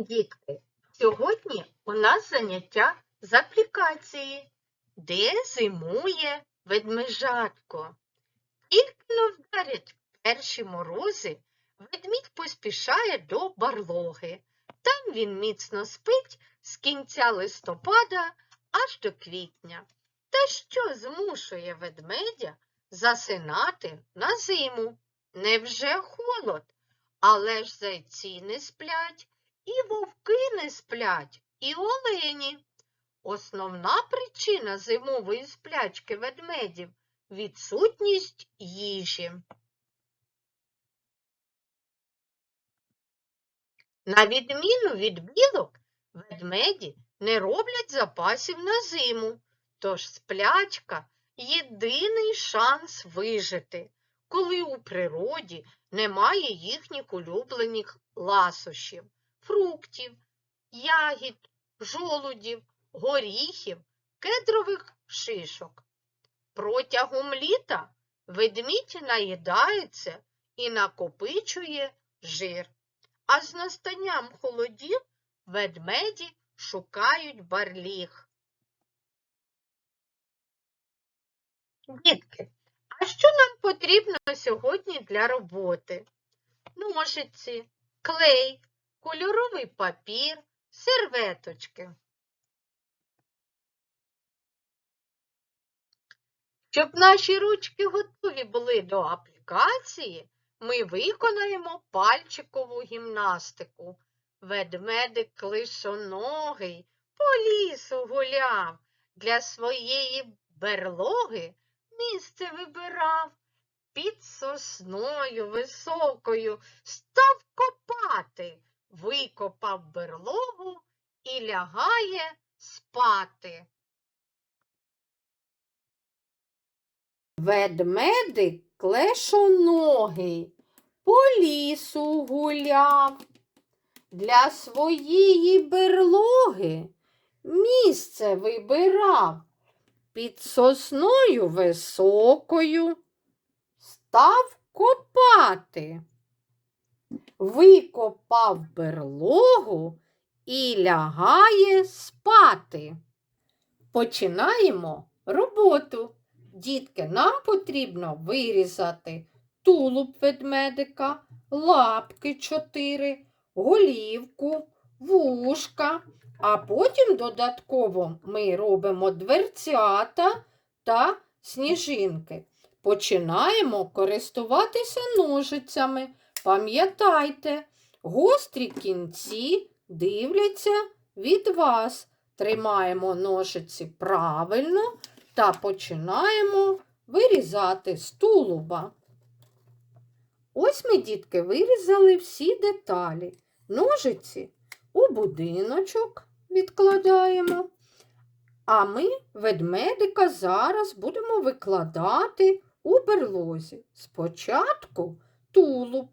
Дітки, сьогодні у нас заняття з аплікації, де зимує ведмежатко. Тільки но вдарять перші морози, ведмідь поспішає до барлоги. Там він міцно спить з кінця листопада аж до квітня. Та що змушує ведмедя засинати на зиму? Невже холод? Але ж зайці не сплять, і вовки не сплять, і олені. Основна причина зимової сплячки ведмедів відсутність їжі. На відміну від білок, ведмеді не роблять запасів на зиму, тож сплячка єдиний шанс вижити, коли у природі немає їхніх улюблених ласощів, фруктів, ягід, жолудів, горіхів, кедрових шишок. Протягом літа ведмідь наїдається і накопичує жир, а з настанням холодів ведмеді шукають барліг. Дітки, а що нам потрібно сьогодні для роботи? Ножиці, клей, кольоровий папір, серветочки. Щоб наші ручки готові були до аплікації, ми виконаємо пальчикову гімнастику. Ведмедик клишоногий по лісу гуляв, для своєї берлоги місце вибирав. Під сосною високою став копати, викопав берлогу і лягає спати. Ведмедик клешоногий по лісу гуляв. Для своєї берлоги місце вибирав. Під сосною високою став копати. Викопав берлогу і лягає спати. Починаємо роботу. Дітки, нам потрібно вирізати тулуб ведмедика, лапки чотири, голівку, вушка, а потім додатково ми робимо дверцята та сніжинки. Починаємо користуватися ножицями. Пам'ятайте, гострі кінці дивляться від вас. Тримаємо ножиці правильно та починаємо вирізати з тулуба. Ось ми, дітки, вирізали всі деталі. Ножиці у будиночок відкладаємо. А ми ведмедика зараз будемо викладати у берлозі. Спочатку тулуб,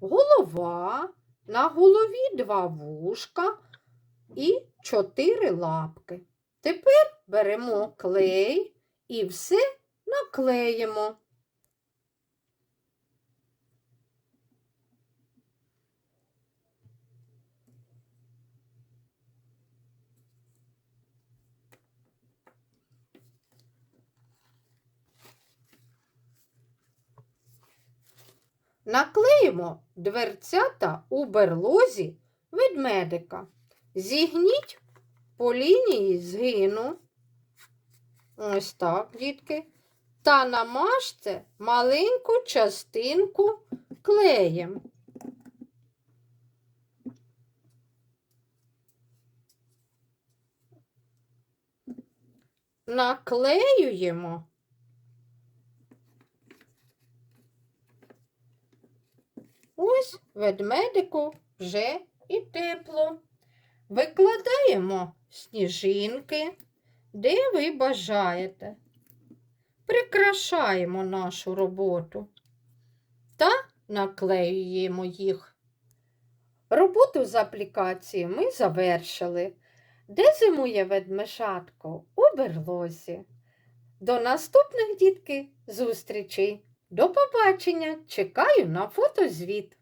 голова, на голові два вушка і чотири лапки. Тепер беремо клей і все наклеїмо. Наклеїмо дверцята у берлозі ведмедика. Зігніть по лінії згину. Ось так, дітки. Та намажте маленьку частинку клеєм. Наклеюємо Ось ведмедику вже і тепло. Викладаємо сніжинки, де ви бажаєте. Прикрашаємо нашу роботу та наклеюємо їх. Роботу з аплікації ми завершили. Де зимує ведмежатко? У берлозі. До наступних дітки зустрічей! До побачення! Чекаю на фотозвіт.